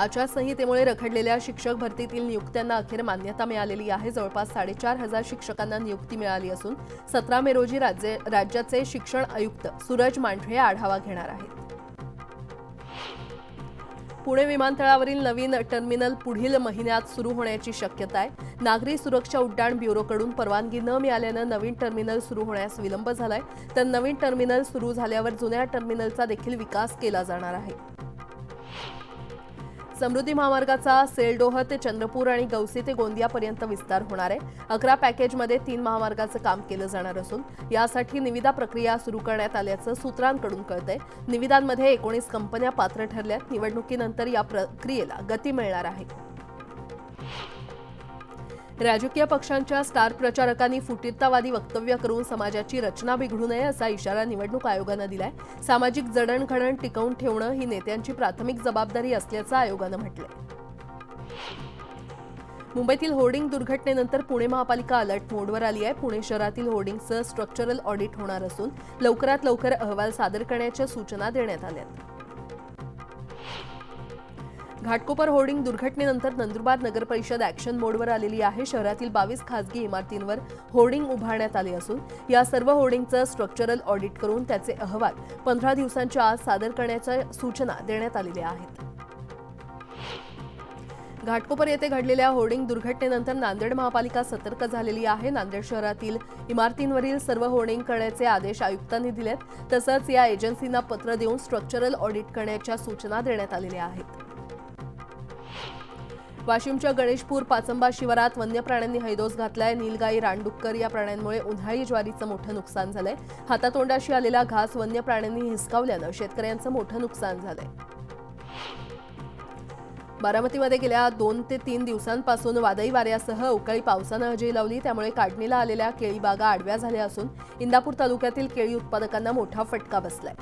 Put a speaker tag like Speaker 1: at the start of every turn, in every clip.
Speaker 1: आचारसंहितेमुळे रखडलेल्या शिक्षक भरतीतील नियुक्त्यांना अखेर मान्यता मिळालेली आहे. जवळपास साडेचार हजार शिक्षकांना नियुक्ती मिळाली असून सतरा मे रोजी राज्य राज्याचे शिक्षण आयुक्त सूरज मांढरे आढावा घेणार आहेत. पुणे विमानतळावरील नवीन टर्मिनल पुढील महिन्यात सुरू होण्याची शक्यता आहे. नागरी सुरक्षा उड्डाण ब्युरोकडून परवानगी न मिळाल्यानं नवीन टर्मिनल सुरू होण्यास विलंब झालाय. तर नवीन टर्मिनल सुरू झाल्यावर जुन्या टर्मिनलचा देखील विकास केला जाणार आहे. समृद्धी महामार्गाचा सेलडोह ते चंद्रपूर आणि गौसी ते गोंदियापर्यंत विस्तार होणार आहे. अकरा पॅकेजमध्ये तीन महामार्गाचं काम केलं जाणार असून यासाठी निविदा प्रक्रिया सुरू करण्यात आल्याचं सूत्रांकडून कळतंय. निविदांमध्ये एकोणीस कंपन्या पात्र ठरल्यात. निवडणुकीनंतर या प्रक्रियेला गती मिळणार आहे. राजकीय पक्षांच्या स्टार प्रचारकांनी फुटीरतावादी वक्तव्य करून समाजाची रचना बिघडू नये असा इशारा निवडणूक आयोगानं दिलाय. सामाजिक जडणघडण टिकवून ठेवणं ही नेत्यांची प्राथमिक जबाबदारी असल्याचं आयोगानं म्हटलंय. मुंबईतील होर्डिंग दुर्घटनेनंतर पुणे महापालिका अलर्ट मोडवर आली आहे. पुणे शहरातील होर्डिंगचं स्ट्रक्चरल ऑडिट होणार असून लवकरात लवकर अहवाल सादर करण्याच्या सूचना देण्यात आल्यात. घाटकोपर होर्डिंग दुर्घटनेनंतर नंदुरबार नगर परिषद ॲक्शन मोडवर आलेली आहे. शहरातील बावीस खासगी इमारतींवर होर्डिंग उभारण्यात आले असून या सर्व होर्डिंगचं स्ट्रक्चरल ऑडिट करून त्याचे अहवाल पंधरा दिवसांच्या आत सादर करण्याच्या सूचना देण्यात आलेल्या आहेत. घाटकोपर येथे घडलेल्या होर्डिंग दुर्घटनेनंतर नांदेड महापालिका सतर्क झालेली आहे. नांदेड शहरातील इमारतींवरील सर्व होर्डिंग करण्याचे आदेश आयुक्तांनी दिलेत. तसंच या एजन्सींना पत्र देऊन स्ट्रक्चरल ऑडिट करण्याच्या सूचना देण्यात आलेल्या आहेत. वाशिमच्या गणेशपूर पाचंबा शिवारात वन्य प्राण्यांनी हैदोस घातलाय. नीलगाई रानडुक्कर या प्राण्यांमुळे उन्हाळी ज्वारीचं मोठं नुकसान झालंय. हातातोंडाशी आलेला घास वन्य प्राण्यांनी हिसकावल्यानं शेतकऱ्यांचं मोठं नुकसान झालंय. बारामतीमध्ये गेल्या दोन ते तीन दिवसांपासून वादळी वाऱ्यासह अवकाळी पावसानं हजेरी लावली. त्यामुळे काढणीला आलेल्या केळी बागा आडव्या झाल्या असून इंदापूर तालुक्यातील केळी उत्पादकांना मोठा फटका बसलाय.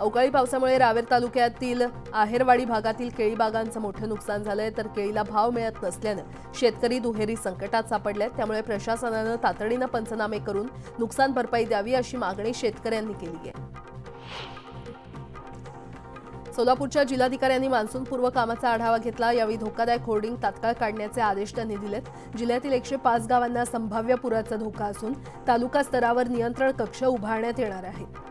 Speaker 1: अवकाळी पावसामुळे रावेर तालुक्यातील आहेरवाडी भागातील केळी बागांचं मोठं नुकसान झालंय तर केळीला भाव मिळत नसल्यानं शेतकरी दुहेरी संकटात सापडलेत. त्यामुळे प्रशासनानं तातडीनं पंचनामे करून नुकसान भरपाई द्यावी अशी मागणी शेतकऱ्यांनी केली आहे. सोलापूरच्या जिल्हाधिकाऱ्यांनी मान्सूनपूर्व कामाचा आढावा घेतला. यावेळी धोकादायक होर्डिंग तात्काळ काढण्याचे आदेश त्यांनी दिलेत. जिल्ह्यातील एकशे पाच गावांना संभाव्य पुराचा धोका असून तालुका स्तरावर नियंत्रण कक्ष उभारण्यात येणार आहे.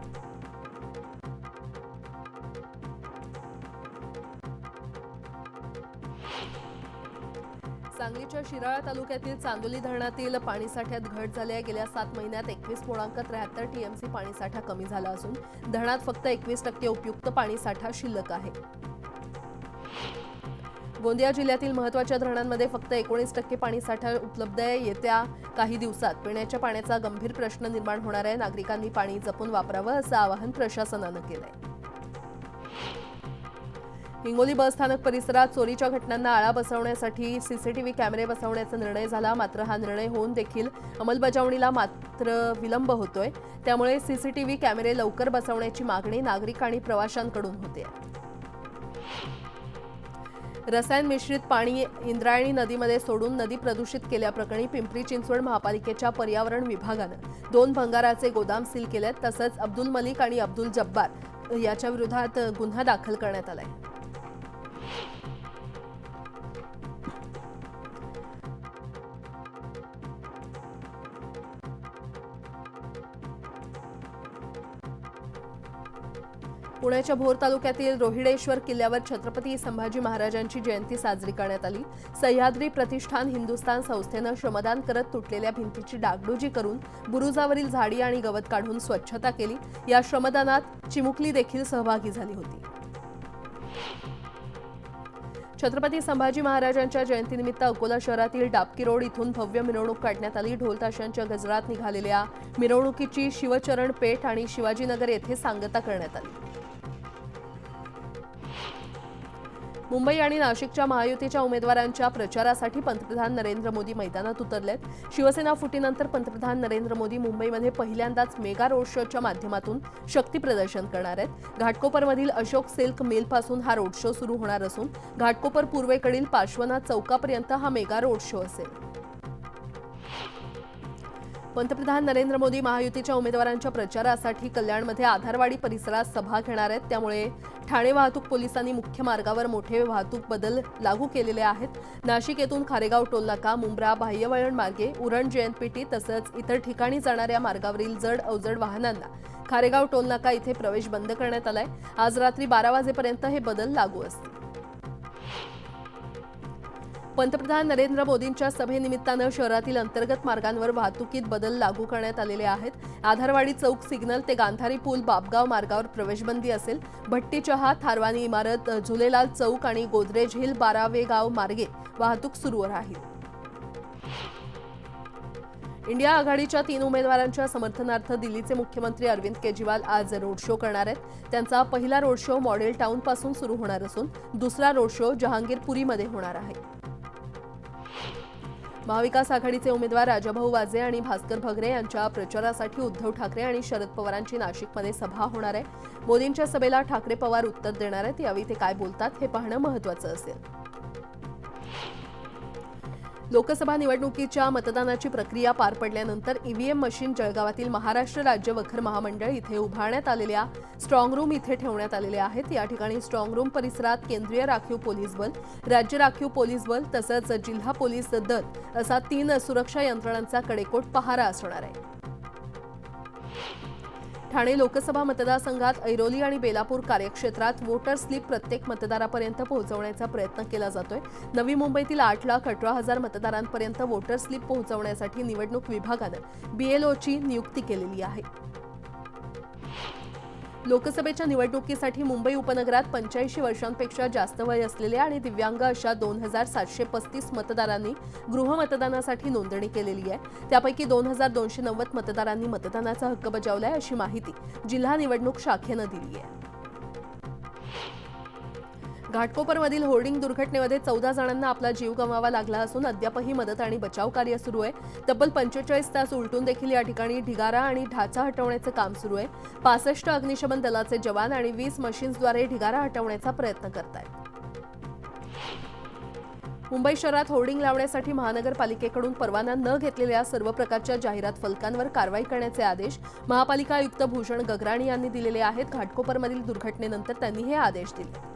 Speaker 1: शिराळा तालुक्यातील चांदोली धरणातील पाणीसाठ्यात घट झाली आहे. गेल्या सात महिन्यात एकवीस पूर्णांक त्र्याहत्तर टीएमसी पाणीसाठा कमी झाला असून धरणात फक्त एकवीस टक्के उपयुक्त पाणीसाठा शिल्लक आहे. गोंदिया जिल्ह्यातील महत्त्वाच्या धरणांमध्ये फक्त एकोणीस टक्के पाणीसाठा उपलब्ध आहे. येत्या काही दिवसात पिण्याच्या पाण्याचा गंभीर प्रश्न निर्माण होणार आहे. नागरिकांनी पाणी जपून वापरावं असं आवाहन प्रशासनानं केलं आहे हिंगोली बस स्थानक परिसरात चोरीच्या घटनांना आळा बसवण्यासाठी सीसीटीव्ही कॅमेरे बसवण्याचा निर्णय झाला. मात्र हा निर्णय होऊन देखील अंमलबजावणीला मात्र विलंब होतोय. त्यामुळे सीसीटीव्ही कॅमेरे लवकर बसवण्याची मागणी नागरिक आणि प्रवाशांकडून होते. रसायन मिश्रित पाणी इंद्रायणी नदीमध्ये सोडून नदी प्रदूषित केल्याप्रकरणी पिंपरी चिंचवड महापालिकेच्या पर्यावरण विभागानं दोन भंगाराचे गोदाम सील केलेत. तसंच अब्दुल मलिक आणि अब्दुल जब्बार याच्या विरोधात गुन्हा दाखल करण्यात आलाय. पुण्याच्या भोर तालुक्यातील रोहिडेश्वर किल्ल्यावर छत्रपती संभाजी महाराजांची जयंती साजरी करण्यात आली. सह्याद्री प्रतिष्ठान हिंदुस्थान संस्थेनं श्रमदान करत तुटलेल्या भिंतीची डागडुजी करून बुरुजावरील झाडी आणि गवत काढून स्वच्छता केली. या श्रमदानात चिमुकली देखील सहभागी झाली होती. छत्रपती संभाजी महाराजांच्या जयंतीनिमित्त अकोला शहरातील डाबकी रोड इथून भव्य मिरवणूक काढण्यात आली. ढोलताशांच्या गजरात निघालेल्या मिरवणुकीची शिवचरण पेठ आणि शिवाजीनगर येथे सांगता करण्यात आली. मुंबई आणि नाशिकच्या महायुतीच्या उमेदवारांच्या प्रचारासाठी पंतप्रधान नरेंद्र मोदी मैदानात उतरलेत. शिवसेना फुटीनंतर पंतप्रधान नरेंद्र मोदी मुंबईमध्ये पहिल्यांदाच मेगा रोड शोच्या माध्यमातून शक्ती प्रदर्शन करणार आहेत. घाटकोपरमधील अशोक सिल्क मिलपासून हा रोड शो सुरू होणार असून घाटकोपर पूर्वेकडील पार्श्वनाथ चौकापर्यंत हा मेगा रोड शो असेल. पंतप्रधान नरेंद्र मोदी महायुतीच्या उमेदवारांच्या प्रचारासाठी कल्याणमध्ये आधारवाडी परिसरात सभा घेणार आहेत. त्यामुळे ठाणे वाहतूक पोलिसांनी मुख्य मार्गावर मोठे वाहतूक बदल लागू केलेले आहेत. नाशिक येथून खारेगाव टोलनाका मुंब्रा बाह्यवळण मार्गे उरण जयंतपेटी तसंच इतर ठिकाणी जाणाऱ्या मार्गावरील जड अवजड वाहनांना खारेगाव टोलनाका इथे प्रवेश बंद करण्यात आलाय. आज रात्री बारा वाजेपर्यंत हे बदल लागू असतील. पंतप्रधान नरेंद्र मोदींच्या सभेनिमित्तानं शहरातील अंतर्गत मार्गांवर वाहतुकीत बदल लागू करण्यात आलेले आहेत. आधारवाडी चौक सिग्नल ते गांधारी पूल बापगाव मार्गावर प्रवेशबंदी असेल. भट्टी चहा थारवानी इमारत झुलेलाल चौक आणि गोदरेज हिल बारावे गाव मार्गे वाहतूक सुरू राहील. इंडिया आघाडीच्या तीन उमेदवारांच्या समर्थनार्थ दिल्लीचे मुख्यमंत्री अरविंद केजरीवाल आज रोड शो करणार आहेत. त्यांचा पहिला रोड शो मॉडेल टाऊनपासून सुरू होणार असून दुसरा रोड शो जहांगीरपुरीमध्ये होणार आहे. महाविकास आघाडीचे उमेदवार राजाभाऊ वाजे आणि भास्कर भगरे यांच्या प्रचारासाठी उद्धव ठाकरे आणि शरद पवारांची नाशिकमध्ये सभा होणार आहे. मोदींच्या सभेला ठाकरे पवार उत्तर देणार आहेत. यावेळी ते काय बोलतात हे पाहणं महत्वाचं असेल. लोकसभा निवडणुकीच्या मतदानाची प्रक्रिया पार पडल्यानंतर ईव्हीएम मशीन जळगावातील महाराष्ट्र राज्य वखर महामंडळ इथे उभारण्यात आलेल्या स्ट्रॉंग रूम इथे ठेवण्यात आलेल्या आहेत. या ठिकाणी स्ट्रॉंग रूम परिसरात केंद्रीय राखीव पोलीस बल राज्य राखीव पोलीस बल तसंच जिल्हा पोलीस दल असा तीन सुरक्षा यंत्रणांचा कडेकोट पहारा असणार आहे. ठाणे लोकसभा मतदारसंघात ऐरोली आणि बेलापूर कार्यक्षेत्रात वोटर स्लिप प्रत्येक मतदारापर्यंत पोहोचवण्याचा प्रयत्न केला जातोय. नवी मुंबईतील आठ लाख अठरा हजार मतदारांपर्यंत वोटर स्लिप पोहोचवण्यासाठी निवडणूक विभागानं बीएलओची नियुक्ती केलेली आहे. लोकसभेच्या निवडणुकीसाठी मुंबई उपनगरात पंच्याऐंशी वर्षांपेक्षा जास्त वय असलेल्या आणि दिव्यांग अशा दोन हजार सातशे पस्तीस मतदारांनी गृहमतदानासाठी नोंदणी केलेली आहे. त्यापैकी दोन हजार दोनशे नव्वद मतदारांनी मतदानाचा हक्क बजावलाय अशी माहिती जिल्हा निवडणूक शाखेनं दिली आहे. घाटकोपरमधील होर्डिंग दुर्घटनेमध्ये चौदा जणांना आपला जीव गमावा लागला असून अद्यापही मदत आणि बचाव कार्य सुरू आहे. तब्बल पंचेचाळीस तास उलटून देखील या ठिकाणी ढिगारा आणि ढाचा हटवण्याचं काम सुरू आहे. पासष्ट अग्निशमन दलाचे जवान आणि वीस मशीन्सद्वारे ढिगारा हटवण्याचा प्रयत्न करत आहेत मुंबई शहरात होर्डिंग लावण्यासाठी महानगरपालिकेकडून परवाना न घेतलेल्या सर्व प्रकारच्या जाहिरात फलकांवर कारवाई करण्याचे आदेश महापालिका आयुक्त भूषण गगराणी यांनी दिलेले आहेत. घाटकोपरमधील दुर्घटनेनंतर त्यांनी हे आदेश दिले.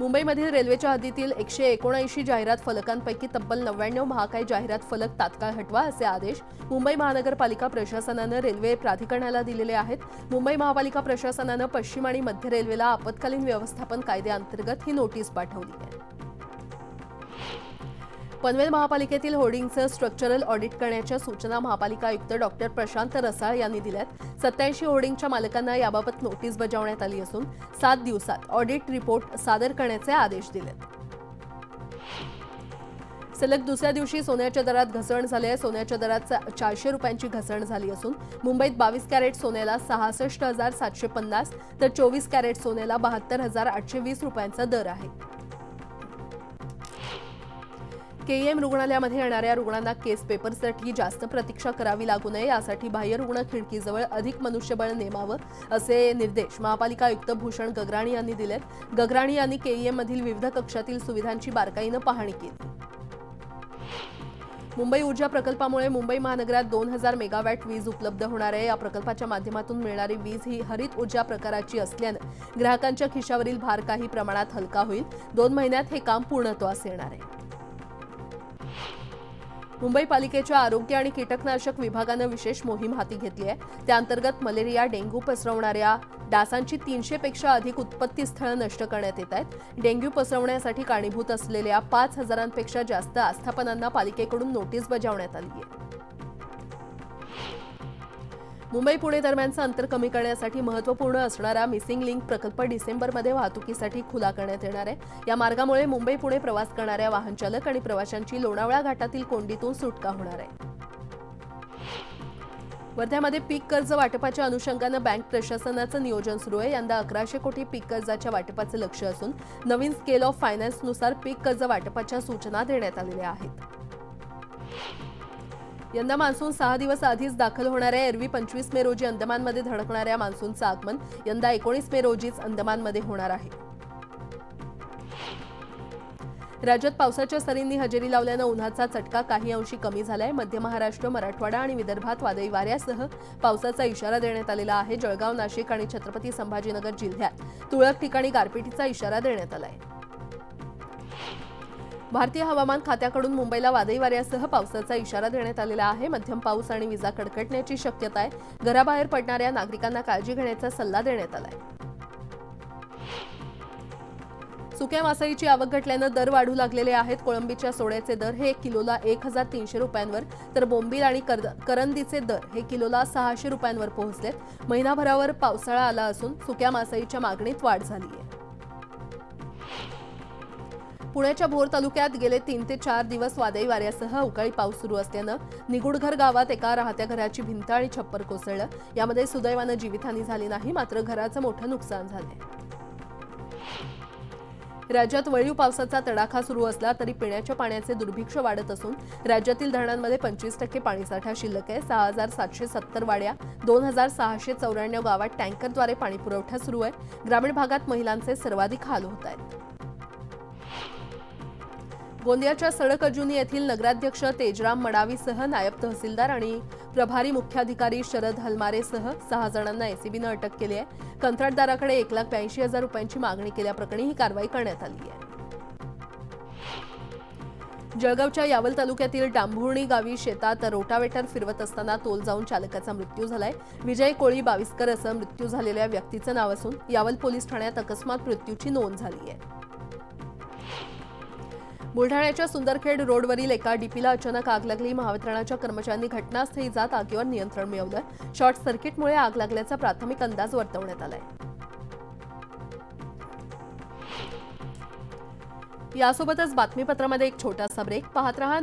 Speaker 1: मुंबईमधील रेल्वेच्या हद्दीतील एकशे एकोणऐंशी जाहिरात फलकांपैकी तब्बल नव्याण्णव महाकाय जाहिरात फलक तात्काळ हटवा असे आदेश मुंबई महानगरपालिका प्रशासनानं रेल्वे प्राधिकरणाला दिलेले आहेत. मुंबई महापालिका प्रशासनानं पश्चिम आणि मध्य रेल्वेला आपत्कालीन व्यवस्थापन कायद्याअंतर्गत ही नोटीस पाठवली आहे. पनवेल महापालिकेतील होर्डिंगचं स्ट्रक्चरल ऑडिट करण्याच्या सूचना महापालिका आयुक्त डॉक्टर प्रशांत रसाळ यांनी दिल्यात. सत्याऐंशी होर्डिंगच्या मालकांना याबाबत नोटीस बजावण्यात आली असून सात दिवसात ऑडिट रिपोर्ट सादर करण्याचे आदेश दिलेत. सलग दुसऱ्या दिवशी सोन्याच्या दरात घसरण झाली आहे सोन्याच्या दरात चारशे रुपयांची घसरण झाली असून मुंबईत बावीस कॅरेट सोन्याला सहासष्ट हजार सातशे पन्नास तर चोवीस कॅरेट सोन्याला बहात्तर हजार आठशे वीस रुपयांचा दर आहे. केईएम रुग्णालयामध्ये येणाऱ्या रुग्णांना केस पेपरसाठी जास्त प्रतीक्षा करावी लागू नये यासाठी बाह्य रुग्ण खिडकीजवळ अधिक मनुष्यबळ नेमावं असे निर्देश महापालिका आयुक्त भूषण गगराणी यांनी दिलेत. गगराणी यांनी केईएम मधील विविध कक्षातील सुविधांची बारकाईनं पाहणी केली. मुंबई ऊर्जा प्रकल्पामुळे मुंबई महानगरात दोन हजार मेगावॅट वीज उपलब्ध होणार आहे. या प्रकल्पाच्या माध्यमातून मिळणारी वीज ही हरित ऊर्जा प्रकाराची असल्यानं ग्राहकांच्या खिशावरील भार काही प्रमाणात हलका होईल. दोन महिन्यात हे काम पूर्णत्वास येणार आहे. मुंबई पालिकेच्या आरोग्य आणि कीटकनाशक विभागानं विशेष मोहीम हाती घेतली आहे. त्याअंतर्गत मलेरिया डेंग्यू पसरवणाऱ्या डासांची तीनशे पेक्षा अधिक उत्पत्ती स्थळं नष्ट करण्यात येत आहेत. डेंग्यू पसरवण्यासाठी कारणीभूत असलेल्या पाच हजारांपेक्षा जास्त आस्थापनांना पालिकेकडून नोटीस बजावण्यात आली आहे. मुंबई पुणे दरम्यानचं अंतर कमी करण्यासाठी महत्त्वपूर्ण असणारा मिसिंग लिंक प्रकल्प डिसेंबरमध्ये वाहतुकीसाठी खुला करण्यात येणार आहे. या मार्गामुळे मुंबई पुणे प्रवास करणाऱ्या वाहनचालक आणि प्रवाशांची लोणावळा घाटातील कोंडीतून सुटका होणार आहे. वर्ध्यामध्ये पीक कर्ज वाटपाच्या अनुषंगानं बँक प्रशासनाचं नियोजन सुरू आहे. यंदा अकराशे कोटी पीक कर्जाच्या वाटपाचं लक्ष असून नवीन स्केल ऑफ फायनान्सनुसार पीक कर्ज वाटपाच्या सूचना देण्यात आलेल्या आहेत. यंदा मान्सून सहा दिवस आधीच दाखल होणाऱ्या एरवी पंचवीस मे रोजी अंदमानमध्ये धडकणाऱ्या मान्सूनचं आगमन. यंदा एकोणीस मे रोजीच अंदमानमध्ये होणार आहे. राज्यात पावसाच्या सरींनी हजेरी लावल्यानं उन्हाचा चटका काही अंशी कमी झालाय. मध्य महाराष्ट्र मराठवाडा आणि विदर्भात वादळी वाऱ्यासह पावसाचा इशारा देण्यात आलेला आहे. जळगाव नाशिक आणि छत्रपती संभाजीनगर जिल्ह्यात तुरळक ठिकाणी गारपिटीचा इशारा देण्यात आलाय. भारतीय हवामान खात्याकडून मुंबईला वादळी वाऱ्यासह पावसाचा इशारा देण्यात आलेला आहे. मध्यम पाऊस आणि विजा कडकडण्याची शक्यता आहे. घराबाहेर पडणाऱ्या नागरिकांना काळजी घेण्याचा सल्ला देण्यात आलाय. सुक्या मासळीची आवक घटल्यानं दर वाढू लागलेले आहेत. कोळंबीच्या सोड्याचे दर हे किलोला एक हजार तीनशे रुपयांवर तर बोंबील आणि करंदीचे दर हे किलोला सहाशे रुपयांवर पोहोचलेत. महिनाभरावर पावसाळा आला असून सुक्या मासळीच्या मागणीत वाढ झाली आहे पुण्याच्या भोर तालुक्यात गेले तीन ते चार दिवस वादळी वाऱ्यासह अवकाळी पाऊस सुरू असल्यानं निगुडघर गावात एका राहत्या घराची भिंत आणि छप्पर कोसळलं. यामध्ये सुदैवानं जीवितहानी झाली नाही मात्र घराचं मोठं नुकसान झालंय. राज्यात वळीव पावसाचा तडाखा सुरू असला तरी पिण्याच्या पाण्याचे दुर्भिक्ष वाढत असून राज्यातील धरणांमध्ये पंचवीस टक्के पाणीसाठा शिल्लक आहे. सहा हजार सातशे सत्तर वाड्या दोन हजार सहाशे चौऱ्याण्णव गावात टँकरद्वारे पाणीपुरवठा सुरू आहे. ग्रामीण भागात महिलांचे सर्वाधिक हाल होत आहेत. गोंदियाच्या सडक अजुनी येथील नगराध्यक्ष तेजराम मडावीसह नायब तहसीलदार आणि प्रभारी मुख्याधिकारी शरद हलमारेसह सहा जणांना एसीबीनं अटक केली आहे. कंत्राटदाराकडे एक लाख ब्याऐंशी हजार रुपयांची मागणी केल्याप्रकरणी ही कारवाई करण्यात आली आहे. जळगावच्या यावल तालुक्यातील डांभुर्णी गावी शेतात रोटावेटर फिरवत असताना तोल जाऊन चालकाचा मृत्यू झालाय. विजय कोळी बाविस्कर असं मृत्यू झालेल्या व्यक्तीचं नाव असून यावल पोलीस ठाण्यात अकस्मात मृत्यूची नोंद झाली आहे. बुलढाण्याच्या सुंदरखेड रोडवरील एका डीपीला अचानक आग लागली. महावितरणाच्या कर्मचाऱ्यांनी घटनास्थळी जात आगीवर नियंत्रण मिळवलं. शॉर्ट सर्किटमुळे आग लागल्याचा प्राथमिक अंदाज वर्तवण्यात आलाय. यासोबतच बातमीपत्रामध्ये एक छोटासा ब्रेक. पाहत रहा